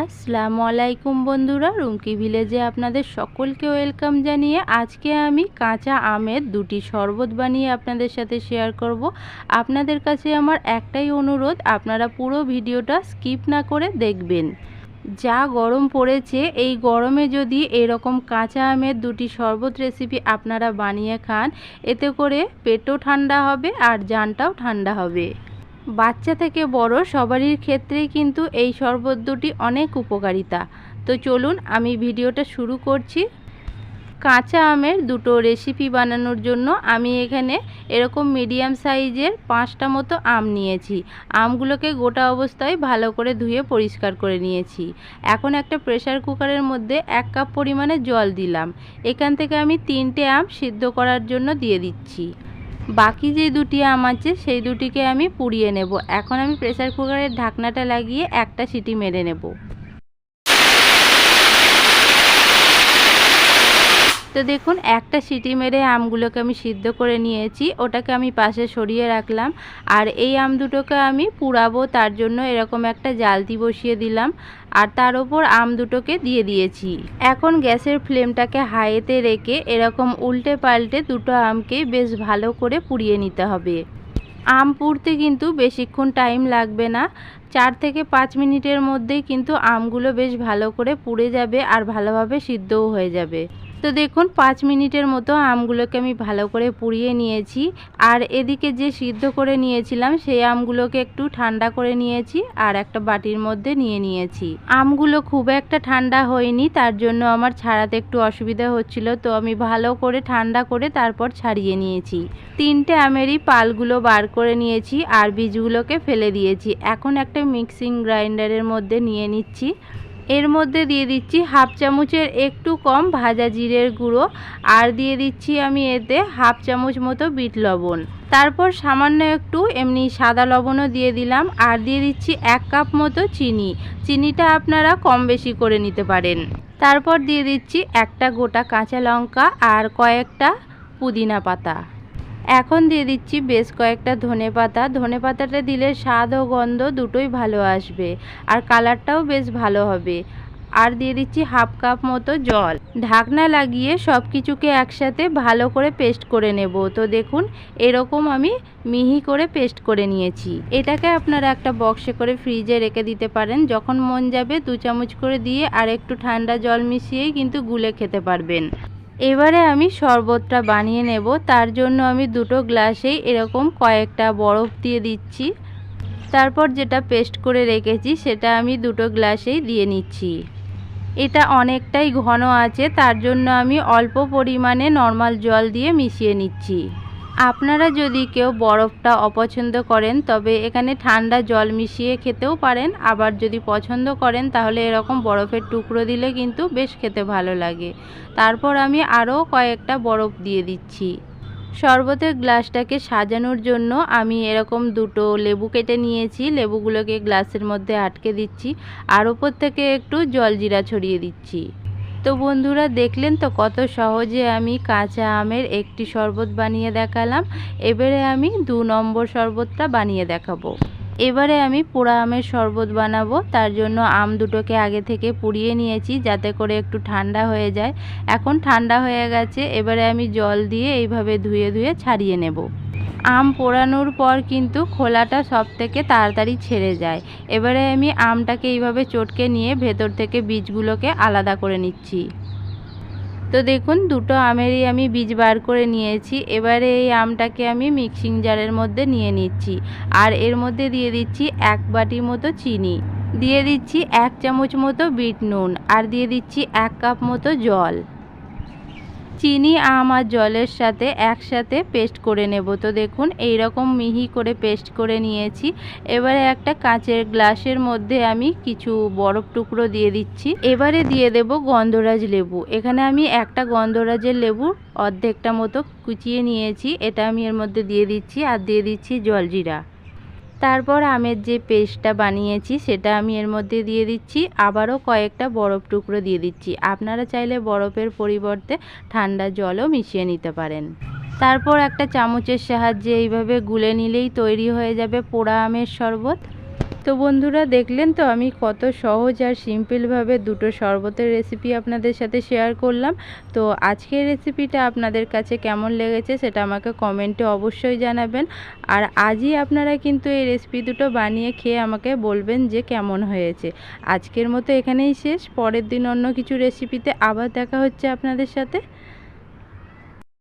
আসসালামু আলাইকুম বন্ধুরা, রুমকি ভিলেজে আপনাদের সকলকে ওয়েলকাম জানিয়ে আজকে আমি কাঁচা আমের দুটি শরবত বানিয়ে আপনাদের সাথে শেয়ার করব। আপনাদের কাছে আমার একটাই অনুরোধ, আপনারা পুরো ভিডিওটা স্কিপ না করে দেখবেন। যা গরম পড়েছে, এই গরমে যদি এরকম কাঁচা আমের দুটি শরবত রেসিপি আপনারা বানিয়ে খান, এতে করে পেটও ঠান্ডা হবে আর জানটাও ঠান্ডা হবে। বাচ্চা থেকে বড় সবারই ক্ষেত্রেই কিন্তু এই শরবত দুটি অনেক উপকারিতা। তো চলুন আমি ভিডিওটা শুরু করছি। কাঁচা আমের দুটো রেসিপি বানানোর জন্য আমি এখানে এরকম মিডিয়াম সাইজের পাঁচটা মতো আম নিয়েছি। আমগুলোকে গোটা অবস্থায় ভালো করে ধুয়ে পরিষ্কার করে নিয়েছি। এখন একটা প্রেশার কুকারের মধ্যে এক কাপ পরিমাণে জল দিলাম। এখান থেকে আমি তিনটে আম সিদ্ধ করার জন্য দিয়ে দিচ্ছি। বাকি যে দুটি আম আছে, সেই দুটিকে আমি পুড়িয়ে নেব। এখন আমি প্রেসার কুকারের ঢাকনাটা লাগিয়ে একটা সিটি মেরে নেব। তো দেখুন, একটা সিটি মেরে আমগুলোকে আমি সিদ্ধ করে নিয়েছি, ওটাকে আমি পাশে সরিয়ে রাখলাম, আর এই আম দুটোকে আমি পুড়াবো, তার জন্য এরকম একটা জালতি বসিয়ে দিলাম, আর তার ওপর আম দুটোকে দিয়ে দিয়েছি। এখন গ্যাসের ফ্লেমটাকে হাইতে রেখে এরকম উল্টে পাল্টে দুটো আমকে বেশ ভালো করে পুড়িয়ে নিতে হবে। আম পুড়তে কিন্তু বেশিক্ষণ টাইম লাগবে না, চার থেকে পাঁচ মিনিটের মধ্যেই কিন্তু আমগুলো বেশ ভালো করে পুড়ে যাবে আর ভালোভাবে সিদ্ধও হয়ে যাবে। তো দেখুন, পাঁচ মিনিটের মতো আমগুলোকে আমি ভালো করে পুড়িয়ে নিয়েছি। আর এদিকে যে সিদ্ধ করে নিয়েছিলাম, সেই আমগুলোকে একটু ঠান্ডা করে নিয়েছি আর একটা বাটির মধ্যে নিয়ে নিয়েছি। আমগুলো খুব একটা ঠান্ডা হয়নি, তার জন্য আমার ছাড়াতে একটু অসুবিধা হচ্ছিল, তো আমি ভালো করে ঠান্ডা করে তারপর ছাড়িয়ে নিয়েছি। তিনটে আমেরই পালগুলো বার করে নিয়েছি আর বীজগুলোকে ফেলে দিয়েছি। এখন একটা মিক্সিং গ্রাইন্ডারের মধ্যে নিয়ে নিচ্ছি। এর মধ্যে দিয়ে দিচ্ছি হাফ চামচের একটু কম ভাজা জিরের গুঁড়ো, আর দিয়ে দিচ্ছি আমি এতে হাফ চামচ মতো বিট লবণ। তারপর সামান্য একটু এমনি সাদা লবণও দিয়ে দিলাম, আর দিয়ে দিচ্ছি এক কাপ মতো চিনি। চিনিটা আপনারা কম বেশি করে নিতে পারেন। তারপর দিয়ে দিচ্ছি একটা গোটা কাঁচা লঙ্কা আর কয়েকটা পুদিনা পাতা। এখন দিয়ে দিচ্ছি বেশ কয়েকটা ধনে পাতা ধনে পাতাটা দিলে স্বাদ ও গন্ধ দুটোই ভালো আসবে আর কালারটাও বেশ ভালো হবে। আর দিয়ে দিচ্ছি হাফ কাপ মতো জল। ঢাকনা লাগিয়ে সব কিছুকে একসাথে ভালো করে পেস্ট করে নেব। তো দেখুন, এরকম আমি মিহি করে পেস্ট করে নিয়েছি। এটাকে আপনারা একটা বক্সে করে ফ্রিজে রেখে দিতে পারেন। যখন মন যাবে দু চামচ করে দিয়ে আর একটু ঠান্ডা জল মিশিয়েই কিন্তু গুলে খেতে পারবেন। এবারে আমি শরবতটা বানিয়ে নেব। তার জন্য আমি দুটো গ্লাসেই এরকম কয়েকটা বরফ দিয়ে দিচ্ছি। তারপর যেটা পেস্ট করে রেখেছি, সেটা আমি দুটো গ্লাসেই দিয়ে নিচ্ছি। এটা অনেকটাই ঘন আছে, তার জন্য আমি অল্প পরিমাণে নর্মাল জল দিয়ে মিশিয়ে নিচ্ছি। আপনারা যদি কেউ বরফটা অপছন্দ করেন, তবে এখানে ঠান্ডা জল মিশিয়ে খেতেও পারেন। আবার যদি পছন্দ করেন, তাহলে এরকম বরফের টুকরো দিলে কিন্তু বেশ খেতে ভালো লাগে। তারপর আমি আরও কয়েকটা বরফ দিয়ে দিচ্ছি। শরবতের গ্লাসটাকে সাজানোর জন্য আমি এরকম দুটো লেবু কেটে নিয়েছি। লেবুগুলোকে গ্লাসের মধ্যে আটকে দিচ্ছি। আর ওপর থেকে একটু জলজিরা ছড়িয়ে দিচ্ছি। তো বন্ধুরা দেখলেন তো কত সহজে আমি কাঁচা আমের একটি শরবত বানিয়ে দেখালাম। এবারে আমি দু নম্বর শরবতটা বানিয়ে দেখাবো। এবারে আমি পোড়া আমের শরবত বানাবো। তার জন্য আম দুটোকে আগে থেকে পুড়িয়ে নিয়েছি যাতে করে একটু ঠান্ডা হয়ে যায়। এখন ঠান্ডা হয়ে গেছে। এবারে আমি জল দিয়ে এইভাবে ধুয়ে ধুয়ে ছাড়িয়ে নেব। আম পোড়ানোর পর কিন্তু খোলাটা সব থেকে তাড়াতাড়ি ছেড়ে যায়। এবারে আমি আমটাকে এইভাবে চটকে নিয়ে ভেতর থেকে বীজগুলোকে আলাদা করে নিচ্ছি। তো দেখুন, দুটো আমেরই আমি বীজ বার করে নিয়েছি। এবারে এই আমটাকে আমি মিক্সিং জারের মধ্যে নিয়ে নিচ্ছি। আর এর মধ্যে দিয়ে দিচ্ছি এক বাটি মতো চিনি। দিয়ে দিচ্ছি এক চামচ মতো বিট নুন। আর দিয়ে দিচ্ছি এক কাপ মতো জল। চিনি আম আর জলের সাথে একসাথে পেস্ট করে নেব। তো দেখুন এই রকম মিহি করে পেস্ট করে নিয়েছি। এবারে একটা কাঁচের গ্লাসের মধ্যে আমি কিছু বরফ টুকরো দিয়ে দিচ্ছি। এবারে দিয়ে দেব গন্ধরাজ লেবু। এখানে আমি একটা গন্ধরাজের লেবু অর্ধেকটা মতো কুচিয়ে নিয়েছি। এটা আমি এর মধ্যে দিয়ে দিচ্ছি আর দিয়ে দিচ্ছি জলজিরা। তারপর আমের যে পেস্টটা বানিয়েছি, সেটা আমি এর মধ্যে দিয়ে দিচ্ছি। আবারও কয়েকটা বরফ টুকরো দিয়ে দিচ্ছি। আপনারা চাইলে বরফের পরিবর্তে ঠান্ডা জলও মিশিয়ে নিতে পারেন। তারপর একটা চামচের সাহায্যে এইভাবে গুলে নিলেই তৈরি হয়ে যাবে পোড়া আমের শরবত। তো বন্ধুরা, দেখলেন তো আমি কত সহজ আর সিম্পলভাবে দুটো শরবতের রেসিপি আপনাদের সাথে শেয়ার করলাম। তো আজকের রেসিপিটা আপনাদের কাছে কেমন লেগেছে সেটা আমাকে কমেন্টে অবশ্যই জানাবেন। আর আজই আপনারা কিন্তু এই রেসিপি দুটো বানিয়ে খেয়ে আমাকে বলবেন যে কেমন হয়েছে। আজকের মতো এখানেই শেষ। পরের দিন অন্য কিছু রেসিপিতে আবার দেখা হচ্ছে আপনাদের সাথে।